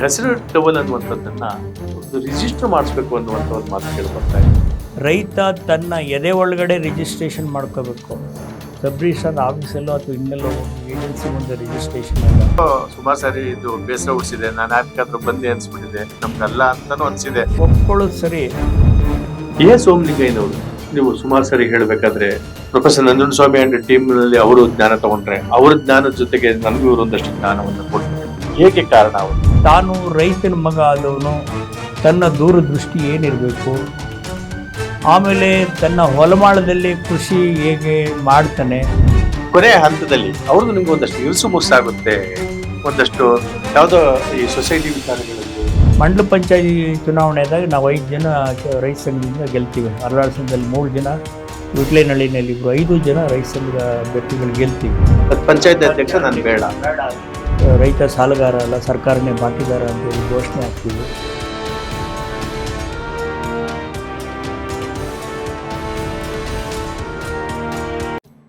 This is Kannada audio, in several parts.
ಹೆಸರು ಡಬಲ್ ಅನ್ನುವಂಥದ್ದನ್ನ ಒಂದು ರಿಜಿಸ್ಟರ್ ಮಾಡಿಸ್ಬೇಕು ಅನ್ನುವಂಥ ಒಂದು ಮಾತು ಕೇಳಿ ಬರ್ತಾ ಇದೆ ರೈತ ತನ್ನ ಎದೆ ಒಳಗಡೆ ರಿಜಿಸ್ಟ್ರೇಷನ್ ಮಾಡ್ಕೋಬೇಕು. ಸಬ್ ರಿಜಿಸ್ಟ್ರಾರ್ ಆಫೀಸಲ್ಲೋ ಅಥವಾ ಇನ್ನೆಲ್ಲೋ ಏಜೆನ್ಸಿ ಮುಂದೆ ರಿಜಿಸ್ಟ್ರೇಷನ್ ಸುಮಾರು ಸಾರಿ ಇದು ಬೇಸರ ಉಡಿಸಿದೆ ನಾನು ಯಾಕಾದ್ರೂ ಬಂದೆ ಅನ್ಸ್ಬಿಟ್ಟಿದೆ. ನಮ್ಗಲ್ಲ ಅಂತಾನು ಅನ್ಸಿದೆ. ಒಪ್ಕೊಳ್ಳೋದು ಸರಿ. ಎ ಸೋಮಲಿಂಗಯ್ಯನವರು ನೀವು ಸುಮಾರು ಸಾರಿ ಹೇಳಬೇಕಾದ್ರೆ ಪ್ರೊಫೆಸರ್ ನಂಜನಸ್ವಾಮಿ ಅಂಡ್ ಟೀಮ್ನಲ್ಲಿ ಅವರು ಜ್ಞಾನ ತಗೊಂಡ್ರೆ ಅವರ ಜ್ಞಾನದ ಜೊತೆಗೆ ನನಗೂ ಇವರೊಂದಷ್ಟು ಜ್ಞಾನವನ್ನು ಕೊಡ್ತಾರೆ ಹೇಗೆ ಕಾರಣ ಅವರು? ತಾನು ರೈತನ ಮಗ ಆದವನು ತನ್ನ ದೂರದೃಷ್ಟಿ ಏನಿರಬೇಕು ಆಮೇಲೆ ತನ್ನ ಹೊಲಮಾಳದಲ್ಲಿ ಕೃಷಿ ಹೇಗೆ ಮಾಡ್ತಾನೆ. ಕೊನೆಯ ಹಂತದಲ್ಲಿ ಅವ್ರದ್ದು ನಿಮ್ಗೆ ಒಂದಷ್ಟು ಇರುಸು ಮುಗಿಸಾಗುತ್ತೆ ಒಂದಷ್ಟು ಯಾವುದೋ ಈ ಸೊಸೈಟಿ ವಿಚಾರಗಳಲ್ಲಿ ಮಂಡಲ ಪಂಚಾಯತಿ ಚುನಾವಣೆದಾಗ ನಾವು ಐದು ಜನ ರೈತ ಸಂಘದಿಂದ ಗೆಲ್ತೀವಿ. ಅರಳಾಳ ಸಂಘದಲ್ಲಿ ಮೂರು ಜನ ವಿಟ್ಲೇನಹಳ್ಳಿನಲ್ಲಿ ಇಬ್ಬರು ಐದು ಜನ ರೈತ ಸಂಘದ ಅಭ್ಯರ್ಥಿಗಳು ಗೆಲ್ತೀವಿ. ಪಂಚಾಯತ್ ಅಧ್ಯಕ್ಷ ನಾನು ಬೇಡ. ರೈತ ಸಾಲಗಾರ ಅಲ್ಲ, ಸರ್ಕಾರನೇ ಬಾಕಿದಾರ ಅಂತೇಳಿ ಘೋಷಣೆ ಆಗ್ತೀವಿ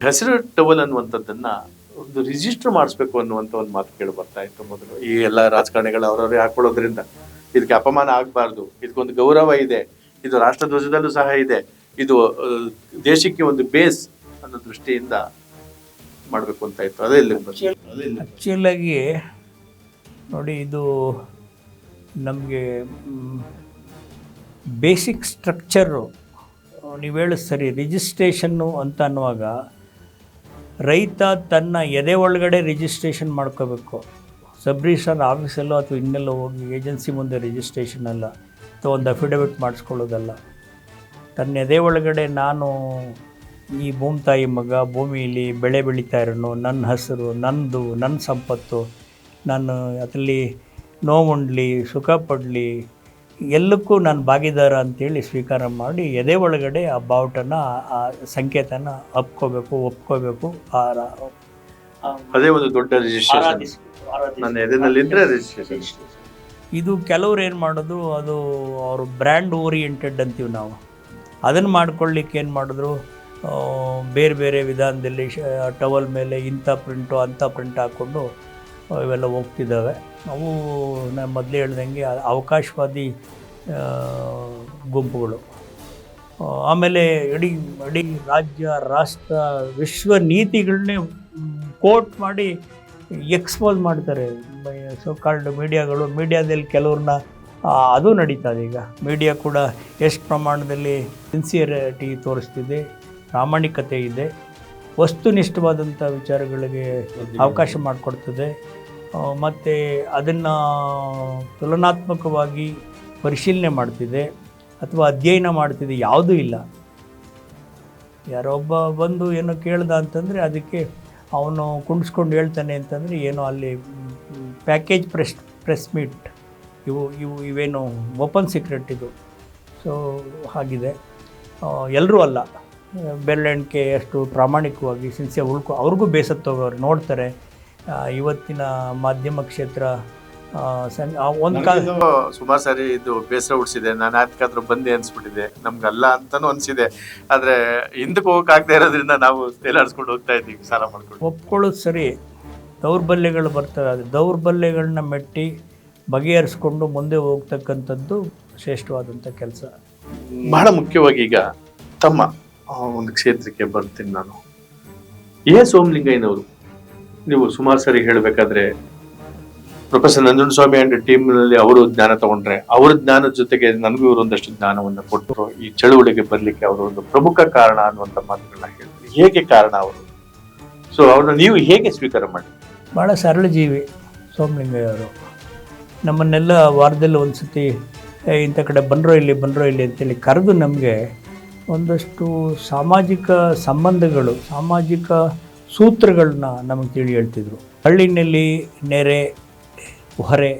ಹೆಸರು ಟವಲ್ ಅನ್ನುವಂಥದ್ದನ್ನ ಒಂದು ರಿಜಿಸ್ಟರ್ ಮಾಡಿಸ್ಬೇಕು ಅನ್ನುವಂಥ ಒಂದು ಮಾತು ಕೇಳಿ ಬರ್ತಾ ಇತ್ತು ಮೊದಲು. ಈ ಎಲ್ಲ ರಾಜಕಾರಣಿಗಳು ಅವರವರೇ ಹಾಕೊಳ್ಳೋದ್ರಿಂದ ಇದಕ್ಕೆ ಅಪಮಾನ ಆಗಬಾರ್ದು. ಇದಕ್ಕೊಂದು ಗೌರವ ಇದೆ. ಇದು ರಾಷ್ಟ್ರಧ್ವಜದಲ್ಲೂ ಸಹ ಇದೆ. ಇದು ದೇಶಕ್ಕೆ ಒಂದು ಬೇಸ್ ಅನ್ನೋ ದೃಷ್ಟಿಯಿಂದ ಮಾಡಬೇಕು ಅಂತ ಇತ್ತು. ಅದೇ ಇಲ್ಲಿ ಆ್ಯಕ್ಚುಲಾಗಿ ನೋಡಿ, ಇದು ನಮಗೆ ಬೇಸಿಕ್ ಸ್ಟ್ರಕ್ಚರು, ನೀವು ಹೇಳಿ ಸರಿ, ರಿಜಿಸ್ಟ್ರೇಷನ್ನು ಅಂತ ಅನ್ನುವಾಗ ರೈತ ತನ್ನ ಎದೆ ಒಳಗಡೆ ರಿಜಿಸ್ಟ್ರೇಷನ್ ಮಾಡ್ಕೋಬೇಕು. ಸಬ್ ಆಫೀಸಲ್ಲೋ ಅಥವಾ ಇನ್ನೆಲ್ಲೋ ಹೋಗಿ ಏಜೆನ್ಸಿ ಮುಂದೆ ರಿಜಿಸ್ಟ್ರೇಷನ್ ಅಲ್ಲ, ಅಥವಾ ಒಂದು ಅಫಿಡವಿಟ್ ಮಾಡಿಸ್ಕೊಳ್ಳೋದಲ್ಲ. ತನ್ನ ಎದೆ ಒಳಗಡೆ ನಾನು ಈ ಭೂಮಿ ತಾಯಿ ಮಗ ಭೂಮಿಯಲ್ಲಿ ಬೆಳೆ ಬೆಳೀತಾ ಇರೋನು. ನನ್ನ ಹೆಸರು ನನ್ನದು ನನ್ನ ಸಂಪತ್ತು ನಾನು ಅದರಲ್ಲಿ ನೋವುಂಡ್ಲಿ ಸುಖ ಪಡಲಿ ಎಲ್ಲಕ್ಕೂ ನಾನು ಭಾಗಿದಾರ ಅಂತೇಳಿ ಸ್ವೀಕಾರ ಮಾಡಿ ಎದೆ ಒಳಗಡೆ ಆ ಬಾವುಟನ ಆ ಸಂಕೇತನ ಅಪ್ಕೋಬೇಕು ಒಪ್ಕೋಬೇಕು ಆ- ಅದೇ ಒಂದು ದೊಡ್ಡ ಇದು ಕೆಲವ್ರು ಏನು ಮಾಡೋದು ಅದು ಅವರು ಬ್ರ್ಯಾಂಡ್ ಓರಿಯೆಂಟೆಡ್ ಅಂತೀವಿ ನಾವು. ಅದನ್ನು ಮಾಡ್ಕೊಳ್ಳಿಕ್ಕೆ ಏನು ಮಾಡಿದ್ರು ಬೇರೆ ಬೇರೆ ವಿಧಾನದಲ್ಲಿ ಟವಲ್ ಮೇಲೆ ಇಂಥ ಪ್ರಿಂಟು ಅಂಥ ಪ್ರಿಂಟ್ ಹಾಕ್ಕೊಂಡು ಇವೆಲ್ಲ ಹೋಗ್ತಿದ್ದಾವೆ. ಅವು ನಾನು ಮೊದಲೇ ಹೇಳ್ದಂಗೆ ಅವಕಾಶವಾದಿ ಗುಂಪುಗಳು. ಆಮೇಲೆ ಇಡೀ ಇಡೀ ರಾಜ್ಯ, ರಾಷ್ಟ್ರ, ವಿಶ್ವ ನೀತಿಗಳನ್ನೇ ಕೋಟ್ ಮಾಡಿ ಎಕ್ಸ್ಪೋಸ್ ಮಾಡ್ತಾರೆ. ಸೊ ಕಾಲ್ಡ್ ಮೀಡಿಯಾಗಳು ಮೀಡಿಯಾದಲ್ಲಿ ಕೆಲವ್ರನ್ನ ಅದು ನಡೀತದೆ ಈಗ. ಮೀಡಿಯಾ ಕೂಡ ಎಷ್ಟು ಪ್ರಮಾಣದಲ್ಲಿ ಸಿನ್ಸಿಯರಿಟಿ ತೋರಿಸ್ತಿದೆ. ಪ್ರಾಮಾಣಿಕತೆ ಇದೆ. ವಸ್ತುನಿಷ್ಠವಾದಂಥ ವಿಚಾರಗಳಿಗೆ ಅವಕಾಶ ಮಾಡಿಕೊಡ್ತದೆ. ಮತ್ತು ಅದನ್ನು ತುಲನಾತ್ಮಕವಾಗಿ ಪರಿಶೀಲನೆ ಮಾಡ್ತಿದೆ ಅಥವಾ ಅಧ್ಯಯನ ಮಾಡ್ತಿದೆ ಯಾವುದೂ ಇಲ್ಲ. ಯಾರೊಬ್ಬ ಬಂದು ಏನೋ ಕೇಳ್ದ ಅಂತಂದರೆ ಅದಕ್ಕೆ ಅವನು ಕುಂಡಿಸ್ಕೊಂಡು ಹೇಳ್ತಾನೆ ಅಂತಂದರೆ ಏನೋ ಅಲ್ಲಿ ಪ್ಯಾಕೇಜ್ ಪ್ರೆಸ್ ಪ್ರೆಸ್ ಮೀಟ್ ಇವು ಇವು, ಇವೇನು ಓಪನ್ ಸೀಕ್ರೆಟ್ ಇದು. ಸೊ, ಹಾಗಿದೆ. ಎಲ್ಲರೂ ಅಲ್ಲ. ಬೆರಳೆಣಿಕೆ ಅಷ್ಟು ಪ್ರಾಮಾಣಿಕವಾಗಿ ಸಿನ್ಸಿಯರ್ ಉಳ್ಕೊ ಅವ್ರಿಗೂ ಬೇಸತ್ತೋಗೋರು ನೋಡ್ತಾರೆ. ಇವತ್ತಿನ ಮಾಧ್ಯಮ ಕ್ಷೇತ್ರ ಒಂದು ಕಾಲ ಸುಮಾರು ಸಾರಿ ಇದು ಬೇಸರ ಹುಡ್ಸಿದೆ ನಾನು ಯಾತಕ್ಕಾದ್ರೂ ಬಂದೆ ಅನ್ಸ್ಬಿಟ್ಟಿದೆ ನಮ್ಗಲ್ಲ ಅಂತಾನು ಅನ್ಸಿದೆ. ಆದರೆ ಹಿಂದಕ್ಕೆ ಹೋಗಕ್ ಆಗದೆ ಇರೋದ್ರಿಂದ ನಾವು ತೇಲಾಡಿಸ್ಕೊಂಡು ಹೋಗ್ತಾ ಇದ್ದೀವಿ ಸಾಲ ಮಾಡ್ಕೊಂಡು. ಒಪ್ಕೊಳ್ಳೋದು ಸರಿ. ದೌರ್ಬಲ್ಯಗಳು ಬರ್ತವೆ ಅದು ದೌರ್ಬಲ್ಯಗಳನ್ನ ಮೆಟ್ಟಿ ಬಗೆಹರಿಸ್ಕೊಂಡು ಮುಂದೆ ಹೋಗ್ತಕ್ಕಂಥದ್ದು ಶ್ರೇಷ್ಠವಾದಂಥ ಕೆಲಸ. ಬಹಳ ಮುಖ್ಯವಾಗಿ ಈಗ ತಮ್ಮ ಆ, ಒಂದು ಕ್ಷೇತ್ರಕ್ಕೆ ಬರ್ತೀನಿ ನಾನು. ಎ ಸೋಮಲಿಂಗಯ್ಯನವರು ನೀವು ಸುಮಾರು ಸರಿ ಹೇಳಬೇಕಾದ್ರೆ ಪ್ರೊಫೆಸರ್ ನಂಜನಸ್ವಾಮಿ ಅಂಡ್ ಟೀಮ್ನಲ್ಲಿ ಅವರು ಜ್ಞಾನ ತಗೊಂಡ್ರೆ ಅವರ ಜ್ಞಾನದ ಜೊತೆಗೆ ನನಗೂ ಇವರು ಒಂದಷ್ಟು ಜ್ಞಾನವನ್ನು ಕೊಟ್ಟರು. ಈ ಚಳುವಳಿಗೆ ಬರಲಿಕ್ಕೆ ಅವರು ಒಂದು ಪ್ರಮುಖ ಕಾರಣ ಅನ್ನುವಂಥ ಮಾತುಗಳನ್ನ ಹೇಳಿದ್ರು ಹೇಗೆ ಕಾರಣ ಅವರು? ಸೊ ಅವ್ರನ್ನ ನೀವು ಹೇಗೆ ಸ್ವೀಕಾರ ಮಾಡಿ? ಭಾಳ ಸರಳ ಜೀವಿ ಸೋಮಲಿಂಗಯ್ಯ ಅವರು ನಮ್ಮನ್ನೆಲ್ಲ ವಾರದಲ್ಲಿ ಒಂದು ಸತಿ "ಏ, ಇಂಥ ಕಡೆ ಬಂದ್ರೋ ಇಲ್ಲಿ ಬಂದ್ರೋ ಇಲ್ಲಿ ಅಂತೇಳಿ ಕರೆದು ನಮಗೆ ಒಂದಷ್ಟು ಸಾಮಾಜಿಕ ಸಂಬಂಧಗಳು, ಸಾಮಾಜಿಕ ಸೂತ್ರಗಳನ್ನ ನಮಗೆ ತಿಳಿ ಹೇಳ್ತಿದ್ರು. ಹಳ್ಳಿನಲ್ಲಿ ನೆರೆ, ಹೊರೆ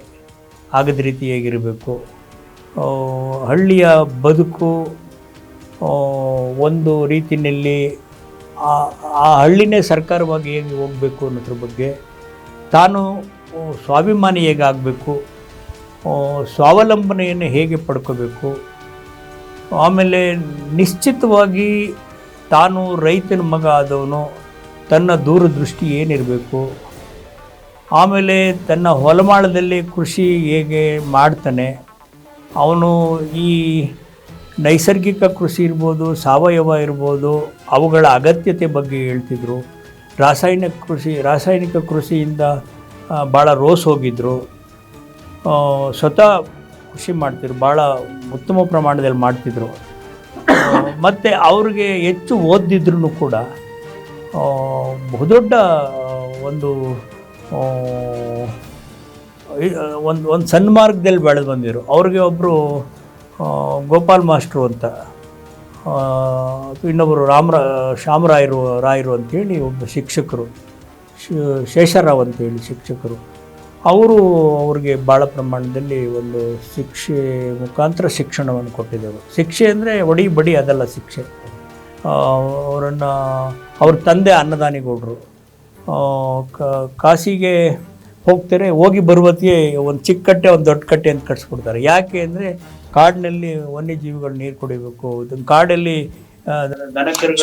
ಆಗದ ರೀತಿ ಹೇಗಿರಬೇಕು? ಹಳ್ಳಿಯ ಬದುಕು ಒಂದು ರೀತಿಯಲ್ಲಿ ಆ ಹಳ್ಳಿನೇ ಸರ್ಕಾರವಾಗಿ ಹೇಗೆ ಹೋಗಬೇಕು ಅನ್ನೋದ್ರ ಬಗ್ಗೆ ತಾನು ಸ್ವಾಭಿಮಾನಿ ಹೇಗೆ ಆಗಬೇಕು ಸ್ವಾವಲಂಬನೆಯನ್ನು ಹೇಗೆ ಪಡ್ಕೋಬೇಕು? ಆಮೇಲೆ ನಿಶ್ಚಿತವಾಗಿ ತಾನು ರೈತನ ಮಗ ಆದವನು ತನ್ನ ದೂರದೃಷ್ಟಿ ಏನಿರಬೇಕು ಆಮೇಲೆ ತನ್ನ ಹೊಲಮಾಳದಲ್ಲಿ ಕೃಷಿ ಹೇಗೆ ಮಾಡ್ತಾನೆ ಅವನು ಈ ನೈಸರ್ಗಿಕ ಕೃಷಿ ಇರ್ಬೋದು ಸಾವಯವ ಇರ್ಬೋದು ಅವುಗಳ ಅಗತ್ಯತೆ ಬಗ್ಗೆ ಹೇಳ್ತಿದ್ರು. ರಾಸಾಯನಿಕ ಕೃಷಿ ರಾಸಾಯನಿಕ ಕೃಷಿಯಿಂದ ಭಾಳ ರೋಸ್ ಹೋಗಿದ್ರು. ಆ, ಸ್ವತಃ ಕೃಷಿ ಮಾಡ್ತಿದ್ರು, ಭಾಳ ಉತ್ತಮ ಪ್ರಮಾಣದಲ್ಲಿ ಮಾಡ್ತಿದ್ರು. ಮತ್ತು ಅವ್ರಿಗೆ ಹೆಚ್ಚು ಓದಿದ್ರು ಕೂಡ ಬಹುದೊಡ್ಡ ಒಂದು ಒಂದು ಒಂದು ಸನ್ಮಾರ್ಗದಲ್ಲಿ ಬೆಳೆದು ಬಂದಿರು ಅವ್ರಿಗೆ ಒಬ್ಬರು ಗೋಪಾಲ್ ಮಾಸ್ಟ್ರು ಅಂತ ಇನ್ನೊಬ್ಬರು ರಾಮರ, ಶ್ಯಾಮರಾಯರು, ರಾಯರು ಅಂತೇಳಿ ಒಬ್ಬ ಶಿಕ್ಷಕರು ಶೇಷರಾವ್ ಅಂತೇಳಿ ಶಿಕ್ಷಕರು. ಅವರು ಅವ್ರಿಗೆ ಭಾಳ ಪ್ರಮಾಣದಲ್ಲಿ ಒಂದು ಶಿಕ್ಷೆ ಮುಖಾಂತರ ಶಿಕ್ಷಣವನ್ನು ಕೊಟ್ಟಿದ್ದೆವು. ಶಿಕ್ಷೆ ಅಂದರೆ ಒಡಿ ಬಡಿ ಅದಲ್ಲ ಶಿಕ್ಷೆ. ಅವರನ್ನು, ಅವ್ರ ತಂದೆ ಅನ್ನದಾನಿಗೌಡರು. ಕಾಶಿಗೆ ಹೋಗ್ತಾರೆ ಹೋಗಿ ಬರುವತ್ತಿಗೆ ಒಂದು ಚಿಕ್ಕ ಕಟ್ಟೆ, ಒಂದು ದೊಡ್ಡ ಕಟ್ಟೆ ಅಂತ ಕಟ್ಸ್ಬಿಡ್ತಾರೆ ಯಾಕೆ ಅಂದರೆ ಕಾಡಿನಲ್ಲಿ ವನ್ಯಜೀವಿಗಳು ನೀರು ಕುಡಿಬೇಕು. ಕಾಡಲ್ಲಿ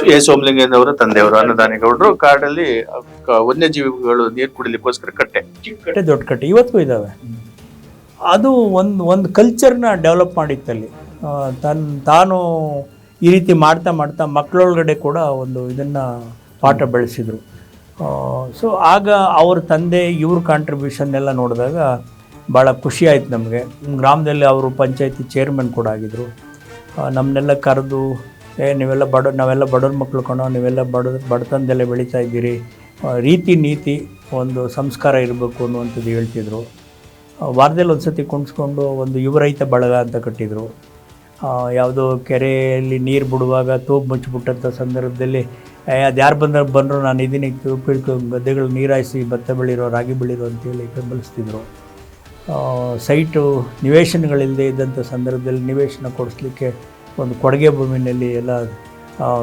ಎ ಸೋಮಲಿಂಗಯ್ಯನವರ ತಂದೆಯವರು ಅನ್ನದಾನಿಗೌಡರು ಕಾಡಲ್ಲಿ ಕ- ವನ್ಯಜೀವಿಗಳು ನೀರು ಕುಡಿಲಿಕ್ಕೋಸ್ಕರ ಕಟ್ಟೆ. ಕಟ್ಟೆ ದೊಡ್ಡ ಕಟ್ಟೆ ಇವತ್ತಿಗೂ ಇದ್ದಾವೆ ಅದು ಒಂದು ಒಂದು ಕಲ್ಚರ್ನ ಡೆವಲಪ್ ಮಾಡಿತ್ತಲ್ಲಿ. ತನ್ನ ತನ್ ತಾನು ಈ ರೀತಿ ಮಾಡ್ತಾ ಮಾಡ್ತಾ ಮಕ್ಕಳೊಳಗಡೆ ಕೂಡ ಒಂದು ಇದನ್ನು ಪಾಠ ಬೆಳೆಸಿದರು. ಸೊ ಆಗ ಅವ್ರ ತಂದೆ ಇವ್ರ ಕಾಂಟ್ರಿಬ್ಯೂಷನ್ ಎಲ್ಲ ನೋಡಿದಾಗ ಭಾಳ ಖುಷಿ ಆಯ್ತು ನಮಗೆ. ಗ್ರಾಮದಲ್ಲಿ ಅವರು ಪಂಚಾಯತಿ ಚೇರ್ಮನ್ ಕೂಡ ಆಗಿದ್ದರು ನಮ್ಮನ್ನೆಲ್ಲ ಕರೆದು ಏ, ನೀವೆಲ್ಲ ಬಡ, ನಾವೆಲ್ಲ ಬಡವ್ರ ಮಕ್ಕಳು ಕಣೋ, ನೀವೆಲ್ಲ ಬಡ, ಬಡತನದಲ್ಲೇ ಬೆಳೀತಾ ಇದ್ದೀರಿ. ರೀತಿ ನೀತಿ ಒಂದು ಸಂಸ್ಕಾರ ಇರಬೇಕು ಅನ್ನುವಂಥದ್ದು ಹೇಳ್ತಿದ್ರು. ವಾರದಲ್ಲಿ ಒಂದು ಸತಿ ಕುಣಿಸ್ಕೊಂಡು ಒಂದು ಯುವ ರೈತ ಬಳಗ ಅಂತ ಕಟ್ಟಿದರು. ಯಾವುದೋ ಕೆರೆಯಲ್ಲಿ ನೀರು ಬಿಡುವಾಗ ತೋಪು ಮುಚ್ಚಿಬಿಟ್ಟಂಥ ಸಂದರ್ಭದಲ್ಲಿ ಅದು ಯಾರು ಬಂದ್ರೆ, ಬಂದರೂ, ನಾನು ಇದೀನಿ ತೂಪಿಳ್ಕೊ ಗದ್ದೆಗಳು ನೀರಾಯಿಸಿ, ಭತ್ತ ಬೆಳಿರೋ, ರಾಗಿ ಬೆಳೆಯೋ ಅಂತೇಳಿ ಬೆಂಬಲಿಸ್ತಿದ್ರು. ಸೈಟು ನಿವೇಶನಗಳಿಲ್ಲದೆ ಇದ್ದಂಥ ಸಂದರ್ಭದಲ್ಲಿ ನಿವೇಶನ ಕೊಡಿಸ್ಲಿಕ್ಕೆ ಒಂದು ಕೊಡುಗೆ ಭೂಮಿನಲ್ಲಿ ಎಲ್ಲ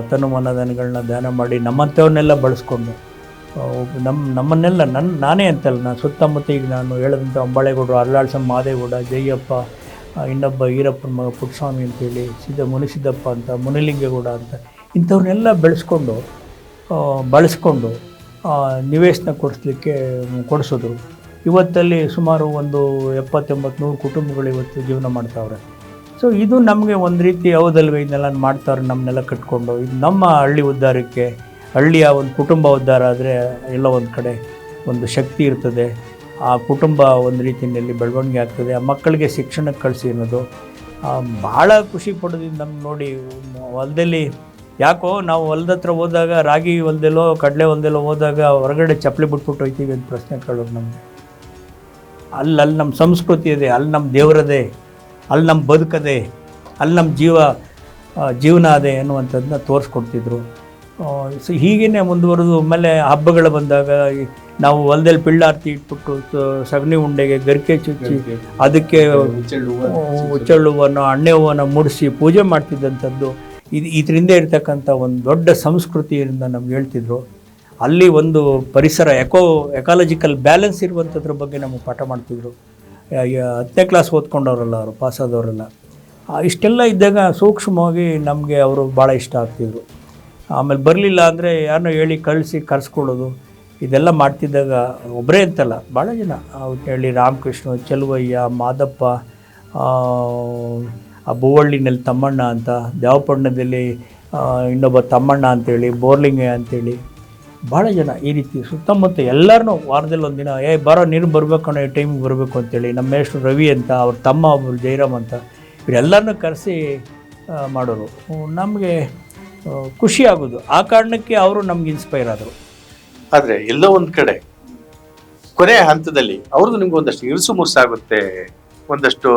ತನು ಮನಧನಗಳನ್ನ ಧ್ಯಾನ ಮಾಡಿ ನಮ್ಮಂಥವನ್ನೆಲ್ಲ ಬಳಸ್ಕೊಂಡು ನಮ್ಮ ನಮ್ಮನ್ನೆಲ್ಲ ನನ್ನ ನಾನೇ ಅಂತಲ್ಲ ನಾನು ಸುತ್ತಮುತ್ತ ಈಗ ನಾನು ಹೇಳಿದಂಥ ಅಂಬಾಳೆಗೌಡರು ಅರಳಾಳ್ಸಮ್ಮ ಮಾದೇಗೌಡ ಜಯ್ಯಪ್ಪ ಆ, ಇನ್ನೊಬ್ಬ ಈರಪ್ಪನ ಮಗ ಪುಟ್ಟಸ್ವಾಮಿ ಅಂತೇಳಿ ಸಿದ್ಧ ಮುನಿಸಿದ್ದಪ್ಪ ಅಂತ ಮುನಿಲಿಂಗೇಗೌಡ ಅಂತ ಇಂಥವ್ರನ್ನೆಲ್ಲ ಬೆಳೆಸ್ಕೊಂಡು ಬಳಸ್ಕೊಂಡು ನಿವೇಶನ ಕೊಡಿಸ್ಲಿಕ್ಕೆ ಕೊಡಿಸಿದ್ರು. ಇವತ್ತಲ್ಲಿ ಸುಮಾರು ಒಂದು ಎಪ್ಪತ್ತೆಂಬತ್ತು ನೂರು ಕುಟುಂಬಗಳು ಇವತ್ತು ಜೀವನ ಮಾಡ್ತಾವ್ರೆ. ಸೊ ಇದು ನಮಗೆ ಒಂದು ರೀತಿ ಹೌದಲ್ವೇ? ಇದನ್ನೆಲ್ಲ ಮಾಡ್ತಾರೆ ನಮ್ಮನ್ನೆಲ್ಲ ಕಟ್ಕೊಂಡು. ಇದು ನಮ್ಮ ಹಳ್ಳಿ ಉದ್ಧಾರಕ್ಕೆ, ಹಳ್ಳಿಯ ಒಂದು ಕುಟುಂಬ ಉದ್ಧಾರ ಆದರೆ ಎಲ್ಲ ಒಂದು ಕಡೆ ಒಂದು ಶಕ್ತಿ ಇರ್ತದೆ. ಆ ಕುಟುಂಬ ಒಂದು ರೀತಿಯಲ್ಲಿ ಬೆಳವಣಿಗೆ ಆಗ್ತದೆ. ಆ ಮಕ್ಕಳಿಗೆ ಶಿಕ್ಷಣಕ್ಕೆ ಕಳಿಸಿ ಅನ್ನೋದು ಭಾಳ ಖುಷಿ ಪಡೋದು ನಮ್ಗೆ ನೋಡಿ, ಹೊಲದಲ್ಲಿ ಯಾಕೋ ನಾವು ಹೊಲದ ಹತ್ರ ಹೋದಾಗ, ರಾಗಿ ಹೊಲದಲ್ಲೋ, ಕಡಲೆ ಹೊಲದಲ್ಲೋ ಹೋದಾಗ ಹೊರಗಡೆ ಚಪ್ಪಲಿ ಬಿಟ್ಬಿಟ್ಟು ಹೋಯ್ತೀವಿ ಅಂತ ಪ್ರಶ್ನೆ ಕೇಳೋದು ನಮಗೆ. ಅಲ್ಲಿ ಅಲ್ಲಿ ನಮ್ಮ ಸಂಸ್ಕೃತಿ ಇದೆ, ಅಲ್ಲಿ ನಮ್ಮ ದೇವರದೇ. ಅಲ್ಲಿ ನಮ್ಮ ಬದುಕದೆ ಅಲ್ಲಿ ನಮ್ಮ ಜೀವ ಜೀವನ ಅದೇ ಅನ್ನುವಂಥದ್ದನ್ನ ತೋರಿಸ್ಕೊಡ್ತಿದ್ರು. ಸೊ ಹೀಗೇ ಮುಂದುವರೆದು ಆಮೇಲೆ ಹಬ್ಬಗಳು ಬಂದಾಗ ನಾವು ಹೊಲದಲ್ಲಿ ಪಿಳ್ಳಾರ್ತಿ ಇಟ್ಬಿಟ್ಟು ಸಗಣಿ ಉಂಡೆಗೆ ಗರಿಕೆ ಚುಚ್ಚಿ ಅದಕ್ಕೆ ಹುಚ್ಚಳ್ಳು ಹೂವನ್ನು ಅಣ್ಣೆ ಹೂವನ್ನು ಮುಡಿಸಿ ಪೂಜೆ ಮಾಡ್ತಿದ್ದಂಥದ್ದು. ಇದು ಇದರಿಂದ ಇರ್ತಕ್ಕಂಥ ಒಂದು ದೊಡ್ಡ ಸಂಸ್ಕೃತಿಯಿಂದ ನಮ್ಗೆ ಹೇಳ್ತಿದ್ರು. ಅಲ್ಲಿ ಒಂದು ಪರಿಸರ ಎಕೋ ಎಕಾಲಜಿಕಲ್ ಬ್ಯಾಲೆನ್ಸ್ ಇರುವಂಥದ್ರ ಬಗ್ಗೆ ನಮಗೆ ಪಾಠ ಮಾಡ್ತಿದ್ರು. ಹತ್ತನೇ ಕ್ಲಾಸ್ ಓದ್ಕೊಂಡವರಲ್ಲ ಅವರು ಪಾಸಾದವರೆಲ್ಲ ಆದವರೆಲ್ಲ ಇಷ್ಟೆಲ್ಲ ಇದ್ದಾಗ ಸೂಕ್ಷ್ಮವಾಗಿ ನಮಗೆ ಅವರು ಭಾಳ ಇಷ್ಟ ಆಗ್ತಿದ್ರು. ಆಮೇಲೆ ಬರಲಿಲ್ಲ ಅಂದರೆ ಯಾರನ್ನೋ ಹೇಳಿ ಕಳಿಸಿ ಕರೆಸ್ಕೊಳ್ಳೋದು. ಇದೆಲ್ಲ ಮಾಡ್ತಿದ್ದಾಗ ಒಬ್ಬರೇ ಅಂತಲ್ಲ ಭಾಳ ಜನ. ಹೇಳಿ ರಾಮಕೃಷ್ಣ ಚೆಲುವಯ್ಯ ಮಾದಪ್ಪ ಆ, ಬುವಳ್ಳಿನಲ್ಲಿ ತಮ್ಮಣ್ಣ ಅಂತ ದೇವಪಟ್ಟಣದಲ್ಲಿ ಇನ್ನೊಬ್ಬ ತಮ್ಮಣ್ಣ ಅಂತೇಳಿ ಬೋರ್ಲಿಂಗಯ್ಯ ಅಂತೇಳಿ. ಭಾಳ ಜನ ಈ ರೀತಿ ಸುತ್ತಮುತ್ತ ಎಲ್ಲರನ್ನೂ ವಾರದಲ್ಲಿ ದಿನ ಏ ಬರೋ ನೀನು ಬರಬೇಕು ಅನ್ನೋ ಟೈಮಿಗೆ ಬರಬೇಕು ಅಂತೇಳಿ ನಮ್ಮ ಹೆಸರು ರವಿ ಅಂತ ಅವ್ರ ತಮ್ಮ ಒಬ್ಬರು ಜೈರಾಮ್ ಅಂತ ಇವರೆಲ್ಲರನ್ನೂ ಕರೆಸಿ ಮಾಡೋರು. ನಮಗೆ ಖುಷಿ ಆಗೋದು. ಆ ಕಾರಣಕ್ಕೆ ಅವರು ನಮ್ಗೆ ಇನ್ಸ್ಪೈರ್ ಆದರು. ಆದರೆ ಎಲ್ಲೋ ಒಂದು ಕಡೆ ಕೊನೆಯ ಹಂತದಲ್ಲಿ ಅವ್ರದ್ದು ನಿಮ್ಗೆ ಒಂದಷ್ಟು ಇರುಸು ಮುರ್ಸಾಗುತ್ತೆ ಒಂದಷ್ಟು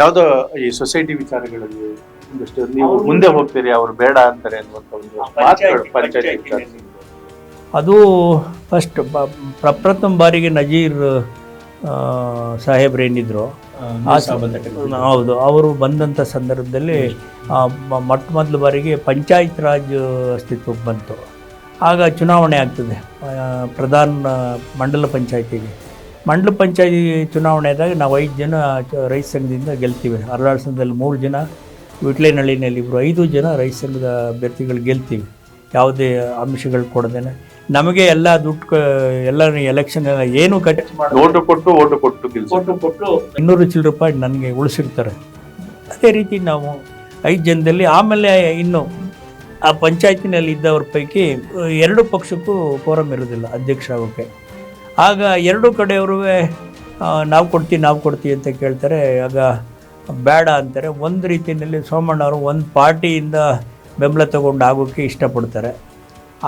ಯಾವುದೋ ಈ ಸೊಸೈಟಿ ವಿಚಾರಗಳಲ್ಲಿ ಒಂದಷ್ಟು ನೀವು ಮುಂದೆ ಹೋಗ್ತೀರಿ ಅವ್ರು ಬೇಡ ಅಂತಾರೆ ಅನ್ನುವಂಥ ಒಂದು ಮಾತುಗಳು ಪಂಚಾಯತಿ ವಿಚಾರ ಅದು ಫಸ್ಟ್ ಪ್ರಪ್ರಥಮ ಬಾರಿಗೆ ನಜೀರ್ ಸಾಹೇಬ್ರೇನಿದ್ರು ಹೌದು ಅವರು ಬಂದಂಥ ಸಂದರ್ಭದಲ್ಲಿ ಮೊಟ್ಟ ಮೊದಲ ಬಾರಿಗೆ ಪಂಚಾಯತ್ ರಾಜ್ ಅಸ್ತಿತ್ವಕ್ಕೆ ಬಂತು. ಆಗ ಚುನಾವಣೆ ಆಗ್ತದೆ ಪ್ರಧಾನ ಮಂಡಲ ಪಂಚಾಯತಿಗೆ. ಮಂಡಲ ಪಂಚಾಯತಿ ಚುನಾವಣೆ ಆದಾಗ ನಾವು ಐದು ಜನ ರೈತ ಸಂಘದಿಂದ ಗೆಲ್ತೀವಿ. ಅರಳಾಳ್ ಸಂಘದಲ್ಲಿ ಮೂರು ಜನ ವಿಟ್ಲೇನಹಳ್ಳಿನಲ್ಲಿ ಇಬ್ಬರು ಐದು ಜನ ರೈತ ಸಂಘದ ಅಭ್ಯರ್ಥಿಗಳು ಗೆಲ್ತೀವಿ. ಯಾವುದೇ ಅಂಶಗಳು ಕೊಡದೇನೆ. ನಮಗೆ ಎಲ್ಲ ದುಡ್ಡು ಕ- ಎಲ್ಲ ಎಲೆಕ್ಷನ್ ಎಲ್ಲ ಏನು ಕಟ್ ಮಾಡಿ ಓಟು ಕೊಟ್ಟು ಓಟು ಕೊಟ್ಟು ಓಟು ಕೊಟ್ಟು ಕೊಟ್ಟು ಇನ್ನೂರು ಚಿಲ್ ರೂಪಾಯಿ ನನಗೆ ಉಳಿಸಿರ್ತಾರೆ. ಅದೇ ರೀತಿ ನಾವು ಐದು ಜನದಲ್ಲಿ ಆಮೇಲೆ ಇನ್ನು ಆ ಪಂಚಾಯತಿನಲ್ಲಿ ಇದ್ದವ್ರ ಪೈಕಿ ಎರಡು ಪಕ್ಷಕ್ಕೂ ಫೋರಮ್ ಇರೋದಿಲ್ಲ ಅಧ್ಯಕ್ಷ ಆಗೋಕ್ಕೆ ಆಗ ಎರಡು ಕಡೆಯವರು ನಾವು ಕೊಡ್ತೀವಿ ನಾವು ಕೊಡ್ತೀವಿ ಅಂತ ಕೇಳ್ತಾರೆ. ಆಗ ಬೇಡ ಅಂತಾರೆ. ಒಂದು ರೀತಿಯಲ್ಲಿ ಸೋಮಣ್ಣವರು ಒಂದು ಪಾರ್ಟಿಯಿಂದ ಬೆಂಬಲ ತಗೊಂಡು ಆಗೋಕ್ಕೆ ಇಷ್ಟಪಡ್ತಾರೆ.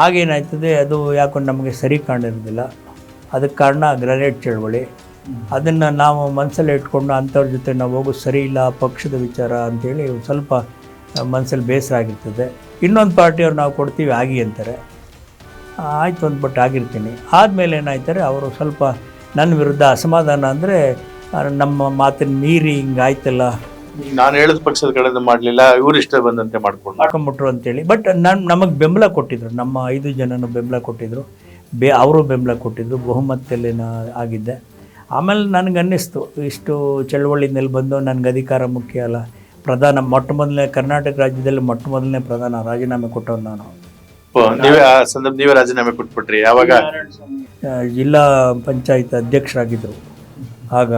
ಆಗೇನಾಯ್ತದೆ ಅದು ಯಾಕೋ ನಮಗೆ ಸರಿ ಕಾಣಿರೋದಿಲ್ಲ. ಅದಕ್ಕೆ ಕಾರಣ ಗ್ರನೇಡ್ ಚಳವಳಿ. ಅದನ್ನು ನಾವು ಮನಸ್ಸಲ್ಲಿ ಇಟ್ಕೊಂಡು ಅಂಥವ್ರ ಜೊತೆ ನಾವು ಹೋಗೋದು ಸರಿ ಇಲ್ಲ, ಪಕ್ಷದ ವಿಚಾರ ಒಂದ್ ಸ್ವಲ್ಪ ಮನಸ್ಸಲ್ಲಿ ಬೇಸರ ಆಗಿರ್ತದೆ. ಇನ್ನೊಂದು ಪಾರ್ಟಿಯವ್ರು ನಾವು ಕೊಡ್ತೀವಿ ಆಗಿ ಅಂತಾರೆ. ಆಯಿತು ಅಂದ್ಬಿಟ್ಟು ಆಗಿರ್ತೀನಿ. ಆದಮೇಲೆ ಏನಾಯ್ತಾರೆ, ಅವರು ಸ್ವಲ್ಪ ನನ್ನ ವಿರುದ್ಧ ಅಸಮಾಧಾನ ಅಂದರೆ ನಮ್ಮ ಮಾತಿನ ಮೀರಿ ಹಿಂಗಾಯ್ತಲ್ಲ ನಾನು ಹೇಳಿದ ಪಕ್ಷದ ಕಡೆಯಿಂದ ಮಾಡಲಿಲ್ಲ ಇವ್ರು ಇಷ್ಟ ಬಂದಂತೆ ಮಾಡ್ಕೊಂಡು ಹಾಕೊಂಡ್ಬಿಟ್ರು ಅಂತೇಳಿ. ಬಟ್ ನಾನು ನಮಗೆ ಬೆಂಬಲ ಕೊಟ್ಟಿದ್ರು. ನಮ್ಮ ಐದು ಜನನು ಬೆಂಬಲ ಕೊಟ್ಟಿದ್ರು. ಬೇ ಅವರು ಬೆಂಬಲ ಕೊಟ್ಟಿದ್ರು. ಬಹುಮತದಲ್ಲಿ ನಾ ಆಗಿದ್ದೆ. ಆಮೇಲೆ ನನಗೆ ಅನ್ನಿಸ್ತು ಇಷ್ಟು ಚಳವಳಿನಲ್ಲಿ ಬಂದು ನನಗೆ ಅಧಿಕಾರ ಮುಖ್ಯ ಅಲ್ಲ. ಪ್ರಧಾನ ಮೊಟ್ಟ ಮೊದಲನೇ ಕರ್ನಾಟಕ ರಾಜ್ಯದಲ್ಲಿ ಮೊಟ್ಟ ಮೊದಲನೇ ಪ್ರಧಾನ ರಾಜೀನಾಮೆ ಕೊಟ್ಟವ್ ನಾನು. ನೀವೇ ಆ ಸಂದರ್ಭ ನೀವೇ ರಾಜೀನಾಮೆ ಕೊಟ್ಬಿಟ್ರಿ. ಯಾವಾಗ? ಜಿಲ್ಲಾ ಪಂಚಾಯತ್ ಅಧ್ಯಕ್ಷರಾಗಿದ್ದರು. ಆಗ.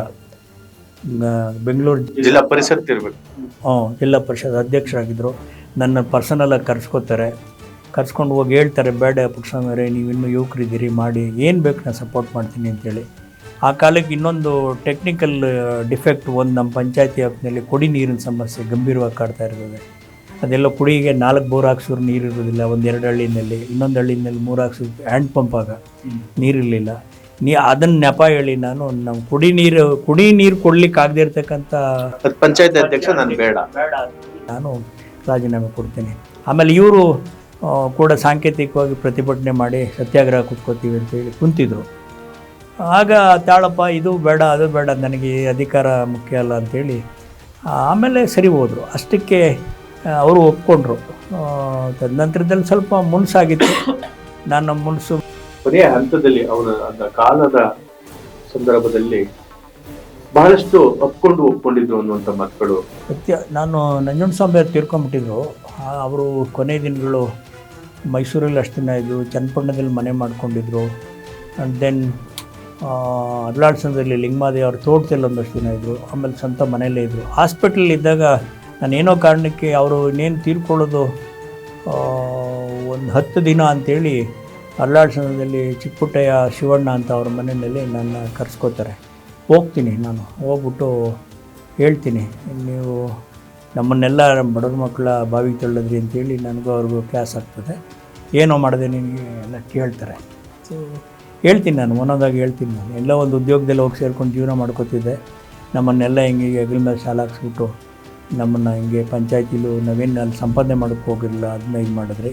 ಬೆಂಗಳೂರು ಜಿಲ್ಲಾ ಪರಿಷತ್ ಇರಬೇಕು. ಹ್ಞೂ ಜಿಲ್ಲಾ ಪರಿಷತ್ ಅಧ್ಯಕ್ಷರಾಗಿದ್ದರು ನನ್ನ ಪರ್ಸನಲ್ಲಾಗಿ ಕರ್ಸ್ಕೋತಾರೆ. ಕರ್ಸ್ಕೊಂಡು ಹೋಗಿ ಹೇಳ್ತಾರೆ ಬೇಡ ಪುಕ್ಷಮರೇ ನೀವು ಇನ್ನೂ ಯುವಕರಿದ್ದೀರಿ ಮಾಡಿ ಏನು ಬೇಕು ನಾನು ಸಪೋರ್ಟ್ ಮಾಡ್ತೀನಿ ಅಂತೇಳಿ ಆ ಕಾಲಕ್ಕೆ ಇನ್ನೊಂದು ಟೆಕ್ನಿಕಲ್ ಡಿಫೆಕ್ಟ್ ಒಂದು ನಮ್ಮ ಪಂಚಾಯತಿ ಆಪ್ನಲ್ಲಿ ಕುಡಿ ನೀರಿನ ಸಮಸ್ಯೆ ಗಂಭೀರವಾಗಿ ಕಾಡ್ತಾ ಇರ್ತದೆ. ಅದೆಲ್ಲ ಕುಡಿಗೆ ನಾಲ್ಕು ಬೋರ್ ಹಾಕ್ಸೋರು ನೀರು ಇರೋದಿಲ್ಲ ಒಂದು ಎರಡು ಹಳ್ಳಿನಲ್ಲಿ ಇನ್ನೊಂದು ಹಳ್ಳಿನಲ್ಲಿ ಮೂರು ಹಾಕ್ಸಿದ್ರು ಹ್ಯಾಂಡ್ ಪಂಪ್ ಆಗ ನೀರಿರಲಿಲ್ಲ ನೀ ಅದನ್ನ ನೆಪ ಹೇಳಿ ನಾನು ನಮ್ಮ ಕುಡಿ ನೀರು ಕುಡಿ ನೀರು ಕೊಡ್ಲಿಕ್ಕೆ ಆಗದೆ ಇರ್ತಕ್ಕಂಥ ಪಂಚಾಯತ್ ಅಧ್ಯಕ್ಷ ನಾನು ಬೇಡ. ನಾನು ರಾಜೀನಾಮೆ ಕೊಡ್ತೀನಿ. ಆಮೇಲೆ ಇವರು ಕೂಡ ಸಾಂಕೇತಿಕವಾಗಿ ಪ್ರತಿಭಟನೆ ಮಾಡಿ ಸತ್ಯಾಗ್ರಹ ಕುತ್ಕೋತೀವಿ ಅಂತೇಳಿ ಕುಂತಿದ್ರು. ಆಗ ತಾಳಪ್ಪ ಇದು ಬೇಡ ಅದು ಬೇಡ ನನಗೆ ಅಧಿಕಾರ ಮುಖ್ಯ ಅಲ್ಲ ಅಂತೇಳಿ ಆಮೇಲೆ ಸರಿ ಹೋದರು. ಅಷ್ಟಕ್ಕೆ ಅವರು ಒಪ್ಕೊಂಡ್ರು. ತದನಂತರದಲ್ಲಿ ಸ್ವಲ್ಪ ಮುನ್ಸಾಗಿತ್ತು. ನಾನು ಮುನ್ಸು ಕೊನೆಯ ಹಂತದಲ್ಲಿ ಅವನ ಅಂತ ಕಾಲದ ಸಂದರ್ಭದಲ್ಲಿ ಬಹಳಷ್ಟು ಒಪ್ಕೊಂಡು ಒಪ್ಕೊಂಡಿದ್ರು ಅನ್ನುವಂಥ ಮಕ್ಕಳು ಸತ್ಯ, ನಾನು ನಂಜುಂಡಸ್ವಾಮಿ ಅವ್ರು ತೀರ್ಕೊಂಡ್ಬಿಟ್ಟಿದ್ರು ಅವರು ಕೊನೆ ದಿನಗಳು ಮೈಸೂರಲ್ಲಿ ಅಷ್ಟು ದಿನ ಇದ್ದರು, ಚನ್ನಪಟ್ಟಣದಲ್ಲಿ ಮನೆ ಮಾಡ್ಕೊಂಡಿದ್ರು. ಆ್ಯಂಡ್ ದೆನ್ ಅಡ್ಲಾಡ್ಸನದಲ್ಲಿ ಲಿಂಗಮಾದಿ ಅವ್ರ ತೋಟದಲ್ಲಿ ಒಂದಷ್ಟು ದಿನ ಇದ್ದರು. ಆಮೇಲೆ ಸ್ವಂತ ಮನೆಯಲ್ಲೇ ಇದ್ದರು. ಹಾಸ್ಪಿಟ್ಲಲ್ಲಿದ್ದಾಗ ನಾನೇನೋ ಕಾರಣಕ್ಕೆ ಅವರು ಇನ್ನೇನು ತೀರ್ಕೊಳ್ಳೋದು ಒಂದು ಹತ್ತು ದಿನ ಅಂಥೇಳಿ ಅರ್ಲಾಡ್ಸನದಲ್ಲಿ ಚಿಕ್ಕಪುಟ್ಟಯ್ಯ ಶಿವಣ್ಣ ಅಂತ ಅವ್ರ ಮನೆಯಲ್ಲಿ ನನ್ನ ಕರೆಸ್ಕೋತಾರೆ. ಹೋಗ್ತೀನಿ ನಾನು ಹೋಗ್ಬಿಟ್ಟು ಹೇಳ್ತೀನಿ. ನೀವು ನಮ್ಮನ್ನೆಲ್ಲ ಬಡವ್ರ ಮಕ್ಕಳ ಬಾವಿಗೆ ತಳ್ಳದ್ರಿ ಅಂತೇಳಿ ನನಗೂ ಅವ್ರಿಗೂ ಕ್ಲಾಸ್ ಆಗ್ತದೆ. ಏನೋ ಮಾಡಿದೆ ನಿನಗೆ ಎಲ್ಲ ಕೇಳ್ತಾರೆ. ಸೊ ಹೇಳ್ತೀನಿ ನಾನು ಒಂದೊಂದಾಗಿ ಹೇಳ್ತೀನಿ ನಾನು. ಎಲ್ಲ ಒಂದು ಉದ್ಯೋಗದಲ್ಲಿ ಹೋಗಿ ಸೇರ್ಕೊಂಡು ಜೀವನ ಮಾಡ್ಕೋತಿದ್ದೆ. ನಮ್ಮನ್ನೆಲ್ಲ ಹಿಂಗೆ ಹೆಗಲ ಮೇಲೆ ಸಾಲ ಹಾಕ್ಸ್ಬಿಟ್ಟು ನಮ್ಮನ್ನು ಹಿಂಗೆ ಪಂಚಾಯತಿಲು ನಾವೇನು ಅಲ್ಲಿ ಸಂಪಾದನೆ ಮಾಡೋಕ್ಕೆ ಹೋಗಿರಲಿಲ್ಲ ಅದನ್ನ ಇದು ಮಾಡಿದ್ರಿ.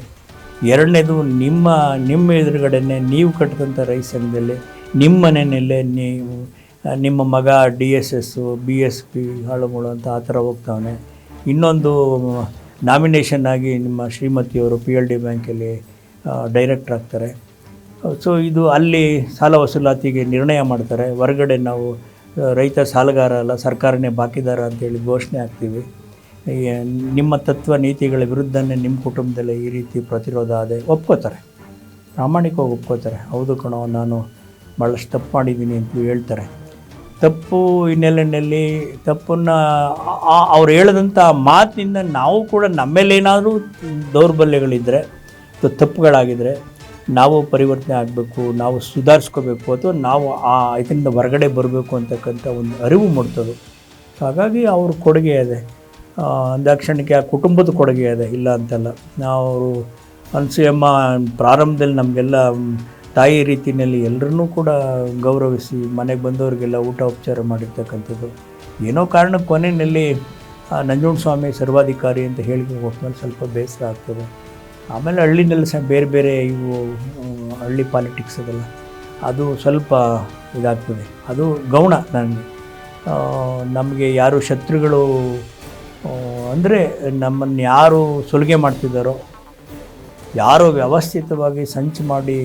ಎರಡನೇದು ನಿಮ್ಮ ನಿಮ್ಮ ಎದುರುಗಡೆನೆ ನೀವು ಕಟ್ಟಿದಂಥ ರೈಸ್ ಸಂಘದಲ್ಲಿ ನಿಮ್ಮ ಮನೆಯಲ್ಲೇ ನೀವು ನಿಮ್ಮ ಮಗ D S S B S P, ಹಾಳುಮೂಳು ಅಂತ ಆ ಥರ ಹೋಗ್ತಾವನೆ. ಇನ್ನೊಂದು ನಾಮಿನೇಷನ್ ಆಗಿ ನಿಮ್ಮ ಶ್ರೀಮತಿಯವರು ಪಿ ಎಲ್ ಡಿ ಬ್ಯಾಂಕಲ್ಲಿ ಡೈರೆಕ್ಟರ್ ಆಗ್ತಾರೆ. ಸೊ, ಇದು ಅಲ್ಲಿ ಸಾಲ ವಸೂಲಾತಿಗೆ ನಿರ್ಣಯ ಮಾಡ್ತಾರೆ. ಹೊರಗಡೆ ನಾವು ರೈತ ಸಾಲಗಾರ ಅಲ್ಲ, ಸರ್ಕಾರನೇ ಬಾಕಿದಾರ ಅಂತೇಳಿ ಘೋಷಣೆ ಆಗ್ತೀವಿ ನಿಮ್ಮ ತತ್ವ ನೀತಿಗಳ ವಿರುದ್ಧನೇ ನಿಮ್ಮ ಕುಟುಂಬದಲ್ಲಿ ಈ ರೀತಿ ಪ್ರತಿರೋಧ ಆದೆ ಒಪ್ಕೋತಾರೆ. ಪ್ರಾಮಾಣಿಕವಾಗಿ ಒಪ್ಕೋತಾರೆ. ಹೌದು ಕಣೋ, ನಾನು ಭಾಳಷ್ಟು ತಪ್ಪು ಮಾಡಿದ್ದೀನಿ ಅಂತ ಹೇಳ್ತಾರೆ. ತಪ್ಪು ಹಿನ್ನೆಲೆಯಲ್ಲಿ ತಪ್ಪನ್ನು ಅವ್ರು ಹೇಳಿದಂಥ ಮಾತಿನಿಂದ ನಾವು ಕೂಡ ನಮ್ಮೇಲೇನಾದರೂ ದೌರ್ಬಲ್ಯಗಳಿದ್ದರೆ ಅಥವಾ ತಪ್ಪುಗಳಾಗಿದ್ದರೆ ನಾವು ಪರಿವರ್ತನೆ ಆಗಬೇಕು, ನಾವು ಸುಧಾರಿಸ್ಕೋಬೇಕು, ಅಥವಾ ನಾವು ಆ ಇದರಿಂದ ಹೊರಗಡೆ ಬರಬೇಕು ಅಂತಕ್ಕಂಥ ಒಂದು ಅರಿವು ಮೂಡ್ತದೆ. ಹಾಗಾಗಿ ಅವ್ರ ಕೊಡುಗೆ ಇದೆ ಆ, ದಾಕ್ಷಣಿಕ ಆ ಕುಟುಂಬದ ಕೊಡುಗೆ ಇದೆ ಇಲ್ಲ ಅಂತಲ್ಲ. ನಾವು ಅನ್ಸೂಯಮ್ಮ ಪ್ರಾರಂಭದಲ್ಲಿ ನಮಗೆಲ್ಲ ತಾಯಿ ರೀತಿಯಲ್ಲಿ ಎಲ್ಲರನ್ನೂ ಕೂಡ ಗೌರವಿಸಿ ಮನೆಗೆ ಬಂದವರಿಗೆಲ್ಲ ಊಟ ಉಪಚಾರ ಮಾಡಿರ್ತಕ್ಕಂಥದ್ದು. ಏನೋ ಕಾರಣ ಕೊನೆಯಲ್ಲಿ ಸ್ವಾಮಿ ಸರ್ವಾಧಿಕಾರಿ ಅಂತ ಹೇಳಿ ಹೋದ್ಮೇಲೆ ಸ್ವಲ್ಪ ಬೇಸರ ಆಗ್ತದೆ. ಆಮೇಲೆ ಹಳ್ಳಿನಲ್ಲಿ ಸಹ ಬೇರೆ ಬೇರೆ ಇವು ಹಳ್ಳಿ ಪಾಲಿಟಿಕ್ಸ್ ಅದೆಲ್ಲ. ಅದು ಸ್ವಲ್ಪ ಇದಾಗ್ತದೆ. ಅದು ಗೌಣ ನನಗೆ. ನಮಗೆ ಯಾರು ಶತ್ರುಗಳು ಅಂದರೆ ನಮ್ಮನ್ನು ಯಾರು ಸುಲಿಗೆ ಮಾಡ್ತಿದ್ದಾರೋ, ಯಾರು ವ್ಯವಸ್ಥಿತವಾಗಿ ಸಂಚು ಮಾಡಿ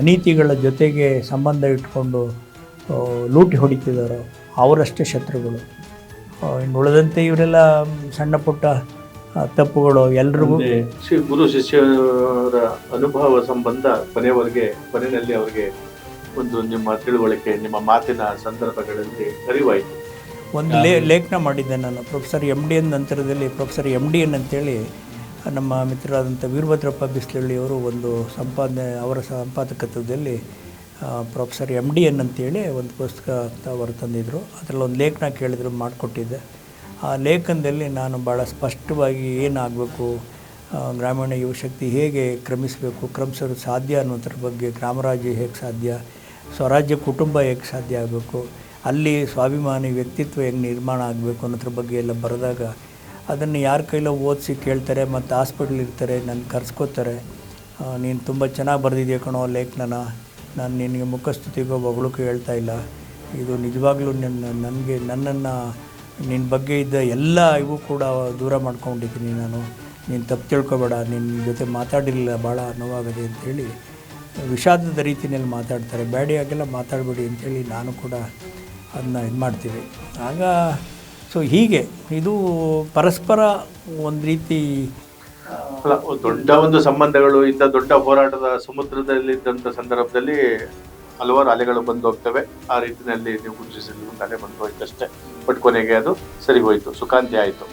ಅನೀತಿಗಳ ಜೊತೆಗೆ ಸಂಬಂಧ ಇಟ್ಕೊಂಡು ಲೂಟಿ ಹೊಡಿತಿದ್ದಾರೋ, ಅವರಷ್ಟೇ ಶತ್ರುಗಳು. ಇನ್ನು ಉಳಿದಂತೆ ಇವರೆಲ್ಲ ಸಣ್ಣ ಪುಟ್ಟ ತಪ್ಪುಗಳು ಎಲ್ರಿಗೂ ಶ್ರೀ ಗುರು ಶಿಷ್ಯರ ಅನುಭವ ಸಂಬಂಧ ಕೊನೆಯವರೆಗೆ ಕೊನೆಯಲ್ಲಿ ಅವರಿಗೆ ಒಂದು ನಿಮ್ಮ ತಿಳುವಳಿಕೆ, ನಿಮ್ಮ ಮಾತಿನ ಸಂದರ್ಭಗಳಲ್ಲಿ ಅರಿವಾಯಿತು. ಒಂದು ಲೇ ಲೇಖನ ಮಾಡಿದ್ದೆ ನಾನು. ಪ್ರೊಫೆಸರ್ ಎಂ ಡಿ ಎನ್ ನಂತರದಲ್ಲಿ ಪ್ರೊಫೆಸರ್ ಎಂ ಡಿ ಎನ್ ಅಂತೇಳಿ ನಮ್ಮ ಮಿತ್ರರಾದಂಥ ವೀರಭದ್ರಪ್ಪ ಬಿಸ್ಲಳ್ಳಿ ಅವರು ಒಂದು ಸಂಪಾದನೆ ಅವರ ಸಂಪಾದಕತ್ವದಲ್ಲಿ ಪ್ರೊಫೆಸರ್ ಎಂ ಡಿ ಎನ್ ಅಂತೇಳಿ ಒಂದು ಪುಸ್ತಕ ಅಂತ ಅವರು ತಂದಿದ್ದರು ಅದರಲ್ಲಿ ಒಂದು ಲೇಖನ ಕೇಳಿದ್ರು ಮಾಡಿಕೊಟ್ಟಿದ್ದೆ. ಆ ಲೇಖನದಲ್ಲಿ ನಾನು ಭಾಳ ಸ್ಪಷ್ಟವಾಗಿ ಏನಾಗಬೇಕು ಗ್ರಾಮೀಣ ಯುವಶಕ್ತಿ ಹೇಗೆ ಕ್ರಮಿಸಬೇಕು ಕ್ರಮಿಸಲು ಸಾಧ್ಯ ಅನ್ನೋದ್ರ ಬಗ್ಗೆ ಗ್ರಾಮರಾಜ್ಯ ಹೇಗೆ ಸಾಧ್ಯ ಸ್ವರಾಜ್ಯ ಕುಟುಂಬ ಹೇಗೆ ಸಾಧ್ಯ ಆಗಬೇಕು ಅಲ್ಲಿ ಸ್ವಾಭಿಮಾನಿ ವ್ಯಕ್ತಿತ್ವ ಹೆಂಗೆ ನಿರ್ಮಾಣ ಆಗಬೇಕು ಅನ್ನೋದ್ರ ಬಗ್ಗೆ ಎಲ್ಲ ಬರೆದಾಗ ಅದನ್ನು ಯಾರ ಕೈಲೋ ಓದಿಸಿ ಕೇಳ್ತಾರೆ ಮತ್ತು ಹಾಸ್ಪಿಟ್ಲ್ ಇರ್ತಾರೆ ನನ್ನ ಕರ್ಸ್ಕೋತಾರೆ. ನೀನು ತುಂಬ ಚೆನ್ನಾಗಿ ಬರೆದಿದ್ಯಾ ಕಣೋ ಲೇಖನನ ನಾನು ನಿನಗೆ ಮುಖಸ್ತುತಿಗೋ ಹೊಗಳಕ್ಕೂ ಹೇಳ್ತಾ ಇಲ್ಲ. ಇದು ನಿಜವಾಗ್ಲೂ ನನ್ನ, ನನಗೆ, ನನ್ನನ್ನು ನಿನ್ನ ಬಗ್ಗೆ ಇದ್ದ ಎಲ್ಲ ಇವು ಕೂಡ ದೂರ ಮಾಡ್ಕೊಂಡಿದ್ದೀನಿ ನಾನು. ನೀನು ತಪ್ಪು ತಿಳ್ಕೊಬೇಡ ನಿನ್ನ ಜೊತೆ ಮಾತಾಡಿರಲಿಲ್ಲ ಭಾಳ ನೋವಾಗದೆ ಅಂಥೇಳಿ ವಿಷಾದದ ರೀತಿಯಲ್ಲಿ ಮಾತಾಡ್ತಾರೆ. ಬ್ಯಾಡಿಯಾಗೆಲ್ಲ ಮಾತಾಡಬೇಡಿ ಅಂಥೇಳಿ ನಾನು ಕೂಡ ಅದನ್ನ ಇದು ಮಾಡ್ತೀವಿ. ಆಗ ಸೊ ಹೀಗೆ, ಇದು ಪರಸ್ಪರ ಒಂದು ರೀತಿ ದೊಡ್ಡ ಒಂದು ಸಂಬಂಧಗಳು, ಇಂಥ ದೊಡ್ಡ ಹೋರಾಟದ ಸಮುದ್ರದಲ್ಲಿ ಇದ್ದಂಥ ಸಂದರ್ಭದಲ್ಲಿ ಹಲವಾರು ಅಲೆಗಳು ಬಂದು ಹೋಗ್ತವೆ. ಆ ರೀತಿಯಲ್ಲಿ ನೀವು ಗುರುತಿಸಿದ್ರು ಅಲೆ ಬಂದು ಹೋಯ್ತು ಅಷ್ಟೇ ಬಟ್ ಕೊನೆಗೆ ಅದು ಸರಿ ಹೋಯ್ತು. ಸುಖಾಂತಿ ಆಯಿತು.